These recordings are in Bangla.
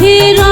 দুঃখীর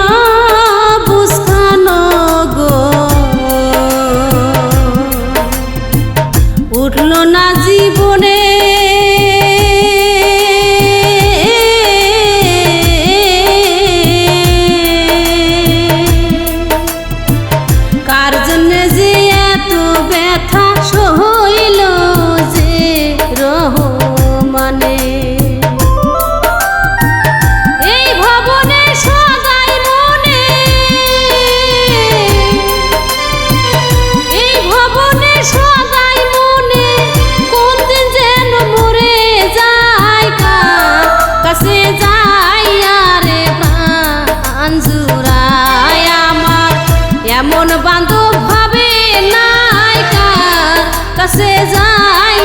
এমন বান্ধব ভাবে নাই কাছে যাই